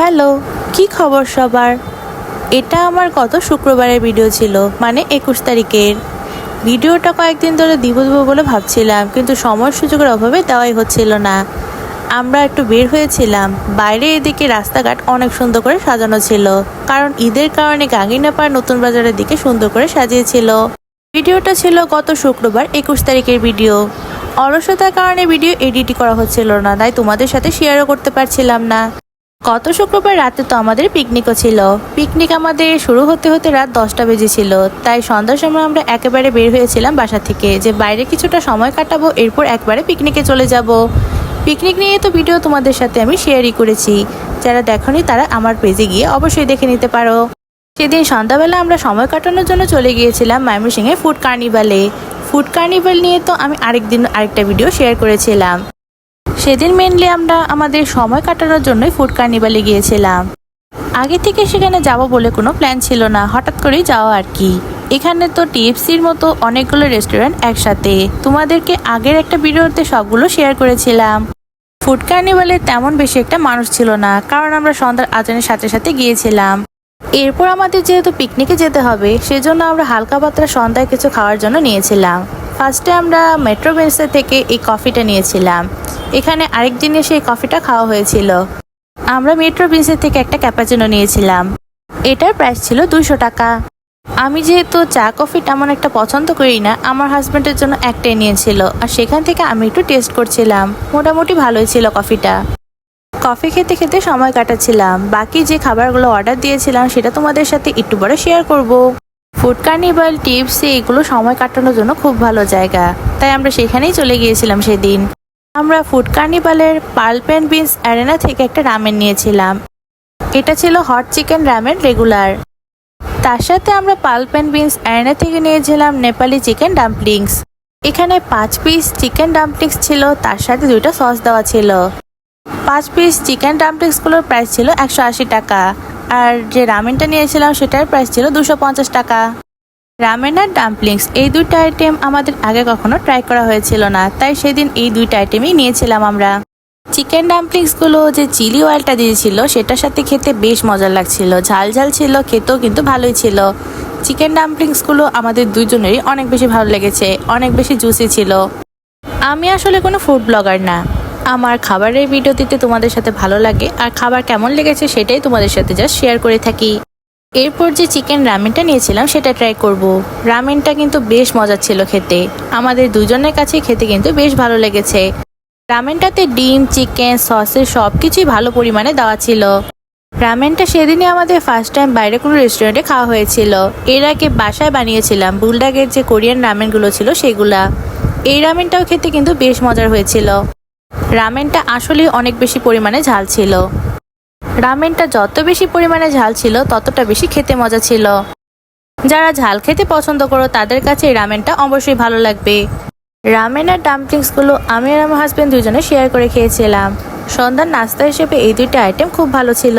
Hello, কি খবর সবার? এটা আমার গত শুক্রবারের ভিডিও ছিল মানে একুশ তারিখের। ভিডিওটা কয়েকদিন ধরে দিব দিব বলে ভাবছিলাম, কিন্তু সময় সুযোগের অভাবে দেওয়াই হচ্ছিল না। আমরা একটু বের হয়েছিলাম, বাইরে এদিকে রাস্তাঘাট অনেক সুন্দর করে সাজানো ছিল, কারণ ঈদের কারণে গাঙ্গিনাপাড় নতুন বাজারের দিকে সুন্দর করে সাজিয়েছিল। ভিডিওটা ছিল গত শুক্রবার, একুশ তারিখের ভিডিও অলসতার কারণে ভিডিও এডিট করা হচ্ছিল না, তাই তোমাদের সাথে শেয়ারও করতে পারছিলাম না। গত শুক্রবার রাতে তো আমাদের পিকনিকও ছিল। পিকনিক আমাদের শুরু হতে হতে রাত দশটা বেজেছিল তাই সন্ধ্যার সময় আমরা একেবারে বের হয়েছিলাম বাসা থেকে যে বাইরে কিছুটা সময় কাটাবো, এরপর একবারে পিকনিকে চলে যাব। পিকনিক নিয়ে তো ভিডিও তোমাদের সাথে আমি শেয়ারই করেছি। যারা দেখনি তারা আমার পেজে গিয়ে অবশ্যই দেখে নিতে পারো। সেদিন সন্ধ্যাবেলা আমরা সময় কাটানোর জন্য চলে গিয়েছিলাম ময়মনসিংহে ফুড কার্নিভালে ফুড কার্নিভাল নিয়ে তো আমি আরেকদিন আরেকটা ভিডিও শেয়ার করেছিলাম। সেদিন মেনলি আমরা আমাদের সময় কাটানোর জন্যই ফুড কার্নিভালে গিয়েছিলাম। আগে থেকে সেখানে যাব বলে কোনো প্ল্যান ছিল না। হঠাৎ করেই যাওয়া আর কি। এখানে তো টিএফসির মতো অনেকগুলো রেস্টুরেন্ট একসাথে। তোমাদেরকে আগের একটা ভিডিওতে সবগুলো শেয়ার করেছিলাম। ফুড কার্নিভালে তেমন বেশি একটা মানুষ ছিল না, কারণ আমরা সন্ধ্যার আজানের সাথে সাথে গিয়েছিলাম। এরপর আমাদের যেহেতু পিকনিকে যেতে হবে, সেজন্য আমরা হালকা পাতলা সন্ধ্যায় কিছু খাওয়ার জন্য নিয়েছিলাম। ফার্স্টে আমরা মেট্রো বেন্সের থেকে এই কফিটা নিয়েছিলাম। এখানে আরেক দিন এসে এই কফিটা খাওয়া হয়েছিল। আমরা মেট্রো বেন্সের থেকে একটা ক্যাপাচিনো নিয়েছিলাম। এটার প্রাইস ছিল দুশো টাকা। আমি যেহেতু চা, কফি তেমন একটা পছন্দ করি না, আমার হাজব্যান্ডের জন্য একটাই নিয়েছিল। আর সেখান থেকে আমি একটু টেস্ট করছিলাম। মোটামুটি ভালোই ছিল কফিটা। কফি খেতে খেতে সময় কাটাচ্ছিলাম। বাকি যে খাবারগুলো অর্ডার দিয়েছিলাম, সেটা তোমাদের সাথে একটু পরে শেয়ার করব। ফুড কার্নিভাল টিপস এগুলো সময় কাটানোর জন্য খুব ভালো জায়গা। তাই আমরা সেখানেই চলে গিয়েছিলাম সেদিন। আমরা ফুড কার্নিভালের পাল্প অ্যান্ড বিনস অ্যারেনা থেকে একটা রামেন নিয়েছিলাম। এটা ছিল হট চিকেন রামেন রেগুলার। তার সাথে আমরা পাল্প অ্যান্ড বিনস অ্যারেনা থেকে নিয়েছিলাম নেপালি চিকেন ডাম্পলিংস। এখানে পাঁচ পিস চিকেন ডাম্পলিংস ছিল, তার সাথে দুইটা সস দেওয়া ছিল। পাঁচ পিস চিকেন ডাম্পলিংসগুলোর প্রাইস ছিল একশো আশি টাকা। আর যে রামেনটা নিয়েছিলাম, সেটার প্রাইস ছিল দুশো টাকা। রামেন আর ডাম্পলিংস এই দুইটা আইটেম আমাদের আগে কখনো ট্রাই করা হয়েছিল না। তাই সেদিন এই দুইটা আইটেমই নিয়েছিলাম আমরা। চিকেন ডাম্পলিংসগুলো যে চিলি অয়েলটা দিয়েছিল, সেটার সাথে খেতে বেশ মজা লাগছিল। ঝাল ঝাল ছিল, খেতেও কিন্তু ভালোই ছিল। চিকেন ডাম্পলিংসগুলো আমাদের দুজনেরই অনেক বেশি ভালো লেগেছে, অনেক বেশি জুসি ছিল। আমি আসলে কোনো ফুড ব্লগার না। আমার খাবারের ভিডিও দিতে তোমাদের সাথে ভালো লাগে আর খাবার কেমন লেগেছে সেটাই তোমাদের সাথে জাস্ট শেয়ার করে থাকি। এরপর যে চিকেন রামেনটা নিয়েছিলাম, সেটা ট্রাই করব। রামেনটা কিন্তু বেশ মজার ছিল খেতে। আমাদের দুজনের কাছে খেতে কিন্তু বেশ ভালো লেগেছে। রামেনটাতে ডিম চিকেন সসের সব কিছুই ভালো পরিমাণে দেওয়া ছিল। রামেনটা সেদিনই আমাদের ফার্স্ট টাইম বাইরে কোনো রেস্টুরেন্টে খাওয়া হয়েছিল। এর আগে বাসায় বানিয়েছিলাম বুলডাগের যে কোরিয়ান রামেনগুলো ছিল সেগুলা। এই রামেনটাও খেতে কিন্তু বেশ মজার হয়েছিল। রামেনটা আসলে অনেক বেশি পরিমাণে ঝাল ছিল। রামেনটা যত বেশি পরিমাণে ঝাল ছিল, ততটা বেশি খেতে মজা ছিল। যারা ঝাল খেতে পছন্দ করো, তাদের কাছে রামেনটা অবশ্যই ভালো লাগবে। রামেন আর ডাম্পলিংসগুলো আমি আর আমার হাজব্যান্ড দুজনে শেয়ার করে খেয়েছিলাম। সন্ধ্যার নাস্তা হিসেবে এই দুইটা আইটেম খুব ভালো ছিল।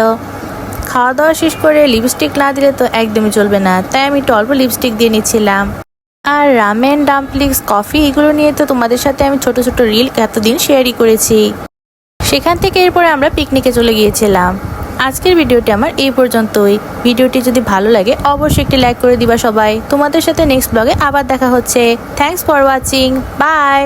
খাওয়া দাওয়া শেষ করে লিপস্টিক না দিলে তো একদমই চলবে না, তাই আমি একটু অল্প লিপস্টিক দিয়ে নিচ্ছিলাম। আর রামেন ডাম্পলিংস কফি এগুলো নিয়ে তো তোমাদের সাথে আমি ছোট ছোট রিল এতদিন শেয়ারই করেছি। সেখান থেকে এরপরে আমরা পিকনিকে চলে গিয়েছিলাম। আজকের ভিডিওটি আমার এই পর্যন্তই। ভিডিওটি যদি ভালো লাগে, অবশ্যই একটি লাইক করে দিবা সবাই। তোমাদের সাথে নেক্সট ব্লগে আবার দেখা হচ্ছে। Thanks for watching by